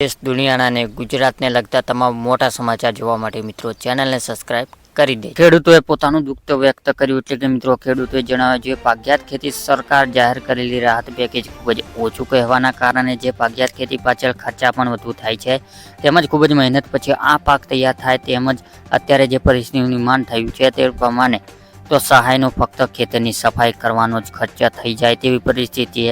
દેશ, દુનિયાના અને ગુજરાતને લગતા તમામ મોટા સમાચાર જોવા માટે મિત્રો ચેનલને સબસ્ક્રાઇબ કરી દે ખેડૂતોએ પોતાનું દુઃખ તો વ્યક્ત કર્યું એટલે કે મિત્રો ખેડૂતોએ જણાવ્યું છે પાગ્યાત ખેતી સરકાર જાહેર કરેલી રાહત પેકેજ ખૂબ જ ઓછું કહેવાના કારણે જે પાગ્યાત ખેતી પાછળ ખર્ચા પણ વધુ થાય છે, તેમજ ખૂબ જ મહેનત પછી આ પાક તૈયાર થાય તેમજ અત્યારે જે પરિસ્થિતિનું નિર્માણ થયું છે તે પ્રમાણે તો સહાયનો ફક્ત ખેતરની સફાઈ કરવાનો જ ખર્ચા થઈ જાય તેવી પરિસ્થિતિ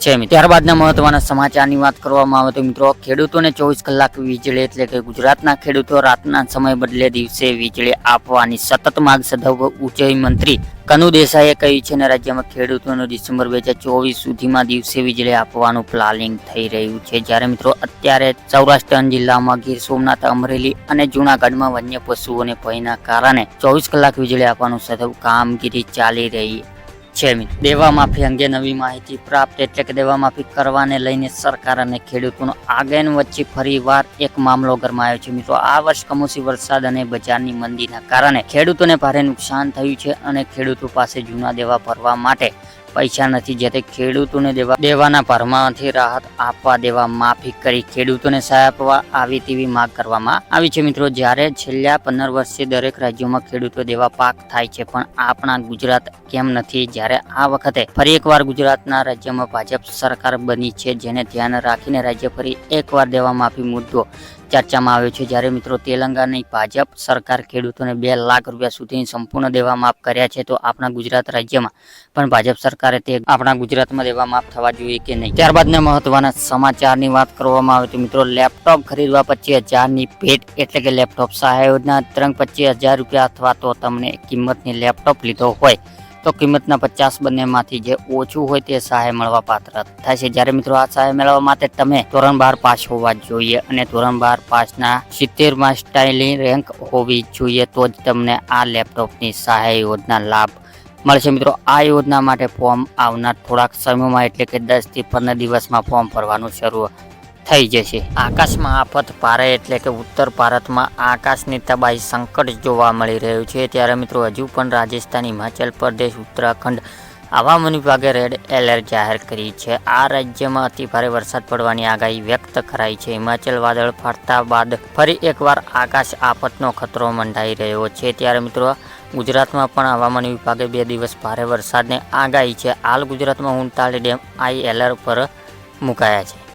છે ત્યારબાદના મહત્વના સમાચારની વાત કરવામાં આવે તો મિત્રો, ખેડૂતોને ચોવીસ કલાક વીજળી એટલે કે ગુજરાતના ખેડૂતો રાતના સમય બદલે દિવસે વીજળી આપવાની સતત માંગ સધવ ઉચ્ચ મંત્રી કનુ દેસાઈએ કહ્યું છે અને રાજ્યમાં ખેડૂતોનો ડિસેમ્બર બે હજાર ચોવીસ સુધીમાં દિવસે વીજળી આપવાનું પ્લાનિંગ થઈ રહ્યું છે. જ્યારે મિત્રો, અત્યારે સૌરાષ્ટ્ર જિલ્લામાં ગીર સોમનાથ, અમરેલી અને જૂનાગઢમાં વન્ય પશુઓને ભયના કારણે ચોવીસ કલાક વીજળી આપવાનું સતત કામગીરી ચાલી રહી છે મિત્રો દેવા માફી અંગે નવી માહિતી પ્રાપ્ત એટલે કે દેવા માફી કરવાને લઈને સરકાર અને ખેડૂતોનો આગેન વચ્ચે ફરીવાર એક મામલો ગરમાયો છે. મિત્રો, આ વર્ષ કમોસી વરસાદ અને બજારની મંદીના કારણે ખેડૂતોને ભારે નુકસાન થયું છે અને ખેડૂતો પાસે જૂના દેવા ભરવા માટે પૈસા નથી જેથી ખેડૂતોને દેવા દેવાના ભરમાંથી રાહત આપવા દેવા માફી કરી ખેડૂતોને સહાય આપવા આવી તેવી માંગ કરવામાં આવી છે. મિત્રો, જ્યારે છેલ્લા પંદર વર્ષથી દરેક રાજ્યોમાં ખેડૂતો દેવા પાક થાય છે, પણ આપણા ગુજરાત કેમ નથી? જ્યારે આ વખતે ફરી એકવાર ગુજરાતના રાજ્યમાં ભાજપ સરકાર બની છે, જેને ધ્યાન રાખીને રાજ્ય ફરી એકવાર દેવા માફી મુદ્દો ચર્ચામાં આવ્યો છે. જ્યારે મિત્રો તેલંગાની ભાજપ સરકાર ખેડૂતોને બે લાખ રૂપિયા સુધીની સંપૂર્ણ દેવા માફ કર્યા છે, તો આપણા ગુજરાત રાજ્યમાં પણ ભાજપ સરકારે તે આપણા ગુજરાતમાં દેવા માફ થવા જોઈએ કે નહીં? ત્યારબાદના મહત્વના સમાચારની વાત કરવામાં આવે તો મિત્રો, લેપટોપ ખરીદવા પચીસ હજારની ભેટ એટલે કે લેપટોપ સહાય યોજના ત્રણ પચીસ હજાર રૂપિયા અથવા તો તમને કિંમતની લેપટોપ લીધો હોય. તો કિંમતના પચાસ બંનેમાંથી જે ઓછું હોય તે સહાય મળવા પાત્ર થાય છે. જ્યારે મિત્રો આ સહાય મેળવવા માટે તમે ધોરણ બાર પાસ હોવા જોઈએ અને ધોરણ બાર પાસના સિત્તેરમાં સ્ટાઇલિંગ રેન્ક હોવી જોઈએ તો જ તમને આ લેપટોપની સહાય યોજના લાભ મળશે. મિત્રો, આ યોજના માટે ફોર્મ આવનાર થોડાક સમયમાં, એટલે કે દસથી પંદર દિવસમાં ફોર્મ ભરવાનું શરૂ થઈ જશે. આકાશમાં આફત ભારે એટલે કે ઉત્તર ભારતમાં આકાશની તબાહી સંકટ જોવા મળી રહ્યું છે. ત્યારે મિત્રો, હજુ પણ રાજસ્થાન, હિમાચલ પ્રદેશ, ઉત્તરાખંડ હવામાન વિભાગે રેડ એલર્ટ જાહેર કરી છે. આ રાજ્યમાં અતિ ભારે વરસાદ પડવાની આગાહી વ્યક્ત કરાઈ છે. હિમાચલ વાદળ ફાટતા બાદ ફરી એકવાર આકાશ આફતનો ખતરો મંડાઈ રહ્યો છે. ત્યારે મિત્રો, ગુજરાતમાં પણ હવામાન વિભાગે બે દિવસ ભારે વરસાદની આગાહી છે. હાલ ગુજરાતમાં ઉનતાળી ડેમ આઈ એલર્ટ પર મુકાયા છે.